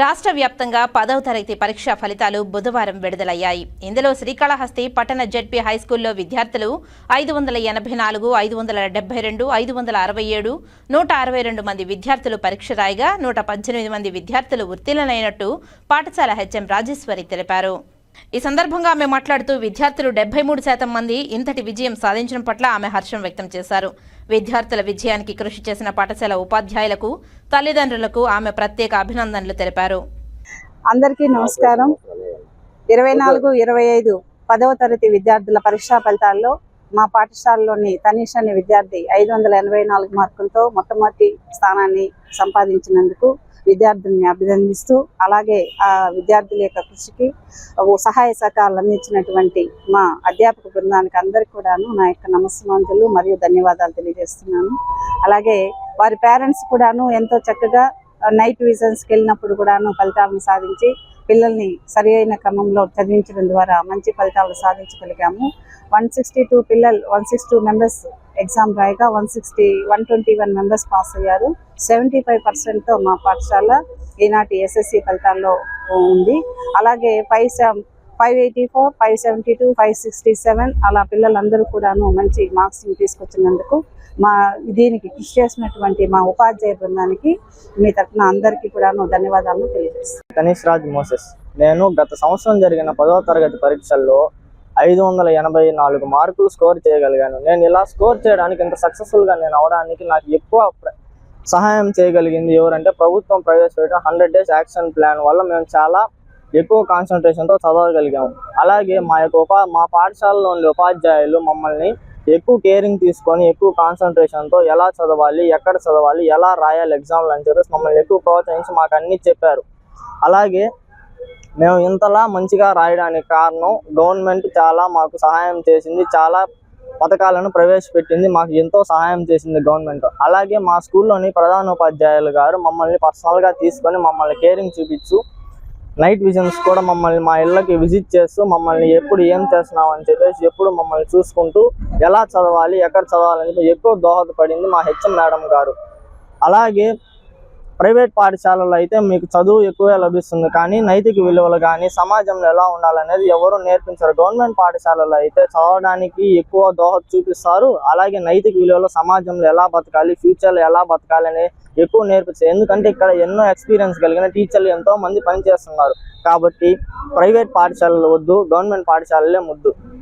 రాష్ట్ర వ్యాప్తంగా పదవ తరగతి పరీక్షా ఫలితాలు బుధవారం విడుదలయ్యాయి. ఇందులో శ్రీకాళహస్తి పట్టణ జెడ్పీ హైస్కూల్లో విద్యార్థులు ఐదు వందల ఎనభై నాలుగు ఐదు వందల డెబ్బై రెండు ఐదు వందల అరవై ఏడు నూట అరవై రెండు మంది విద్యార్థులు పరీక్ష రాయగా నూట పద్దెనిమిది మంది విద్యార్థులు ఉత్తీర్ణులైనట్టు పాఠశాల హెచ్ఎం రాజేశ్వరి తెలిపారు. ఈ సందర్భంగా ఆమె మాట్లాడుతూ విద్యార్థులు డెబ్బై మూడు శాతం మంది ఇంతటి విజయం సాధించడం పట్ల ఆమె హర్షం వ్యక్తం చేశారు. విద్యార్థుల విజయానికి కృషి చేసిన పాఠశాల ఉపాధ్యాయులకు తల్లిదండ్రులకు ఆమె ప్రత్యేక అభినందనలు తెలిపారు. అందరికీ నమస్కారం. ఇరవై నాలుగు ఇరవై ఐదు పదవ తరగతి విద్యార్థుల పరీక్షా ఫలితాల్లో మా పాఠశాలలోని తనీష్ అనే విద్యార్థి ఐదు వందల ఎనభై నాలుగు మార్కులతో మొట్టమొదటి స్థానాన్ని సంపాదించినందుకు విద్యార్థుల్ని అభినందిస్తూ అలాగే ఆ విద్యార్థుల యొక్క కృషికి సహాయ సహకారాలు అందించినటువంటి మా అధ్యాపక బృందానికి అందరికీ కూడాను నా యొక్క నమస్కారాలు మరియు ధన్యవాదాలు తెలియజేస్తున్నాను. అలాగే వారి పేరెంట్స్ కూడాను ఎంతో చక్కగా నైట్ విజన్స్కి వెళ్ళినప్పుడు కూడాను ఫలితాలను సాధించి పిల్లల్ని సరి అయిన క్రమంలో చదివించడం ద్వారా మంచి ఫలితాలు సాధించగలిగాము. వన్ సిక్స్టీ టూ పిల్లలు one sixty two members exam రాయగా one sixty one twenty one members pass అయ్యారు. సెవెంటీ ఫైవ్ పర్సెంట్తో మా పాఠశాల ఈనాటి ఎస్ఎస్సి ఫలితాల్లో ఉంది. అలాగే five five eighty four five seventy two five sixty seven అలా పిల్లలందరూ కూడాను మంచి మార్క్స్ తీసుకొచ్చినందుకు మా దీనికి కృషి చేసినటువంటి మా ఉపాధ్యాయ బృందానికి మీ తరఫున అందరికీ కూడాను ధన్యవాదాలు తెలియజేస్తాను తనీష్ రాజ్ మోసెస్. నేను గత సంవత్సరం జరిగిన పదవ తరగతి పరీక్షల్లో ఐదు వందల ఎనభై నాలుగు మార్కులు స్కోర్ చేయగలిగాను. నేను ఇలా స్కోర్ చేయడానికి ఇంత సక్సెస్ఫుల్గా నేను అవడానికి నాకు ఎక్కువ సహాయం చేయగలిగింది ఎవరంటే ప్రభుత్వం ప్రవేశపెట్టిన హండ్రెడ్ డేస్ యాక్షన్ ప్లాన్ వల్ల మేము చాలా ఎక్కువ కాన్సన్ట్రేషన్తో చదవగలిగాము. అలాగే మా యొక్క ఉపా మా పాఠశాలలోని ఉపాధ్యాయులు మమ్మల్ని ఎక్కువ కేరింగ్ తీసుకొని ఎక్కువ కాన్సన్ట్రేషన్తో ఎలా చదవాలి ఎక్కడ చదవాలి ఎలా రాయాలి ఎగ్జామ్లు అని చెప్పేసి మమ్మల్ని ఎక్కువ ప్రోత్సహించి మాకు అన్నీ చెప్పారు. అలాగే మేము ఇంతలా మంచిగా రాయడానికి కారణం గవర్నమెంట్ చాలా మాకు సహాయం చేసింది చాలా పథకాలను ప్రవేశపెట్టింది మాకు ఎంతో సహాయం చేసింది గవర్నమెంట్. అలాగే మా స్కూల్లోని ప్రధానోపాధ్యాయులు గారు మమ్మల్ని పర్సనల్గా తీసుకొని మమ్మల్ని కేరింగ్ చూపించు నైట్ విజన్స్ కూడా మమ్మల్ని మా ఇళ్ళకి విజిట్ చేస్తూ మమ్మల్ని ఎప్పుడు ఏం చేస్తున్నాం అని చెప్పేసి ఎప్పుడు మమ్మల్ని చూసుకుంటూ ఎలా చదవాలి ఎక్కడ చదవాలని చెప్పి ఎక్కువ దోహదపడింది మా హెచ్ఎం మేడం గారు. అలాగే ప్రైవేట్ పాఠశాలలో అయితే మీకు చదువు ఎక్కువే లభిస్తుంది. కానీ నైతిక విలువలు కానీ సమాజంలో ఎలా ఉండాలనేది ఎవరు నేర్పించరు. గవర్నమెంట్ పాఠశాలలో అయితే చదవడానికి ఎక్కువ దోహద చూపిస్తారు. అలాగే నైతిక విలువలు సమాజంలో ఎలా బతకాలి ఫ్యూచర్లో ఎలా బతకాలి ఎక్కువ నేర్పిస్తారు. ఎందుకంటే ఇక్కడ ఎన్నో ఎక్స్పీరియన్స్ కలిగిన టీచర్లు ఎంతో మంది పనిచేస్తున్నారు. కాబట్టి ప్రైవేట్ పాఠశాలలు వద్దు గవర్నమెంట్ పాఠశాలలే ముద్దు.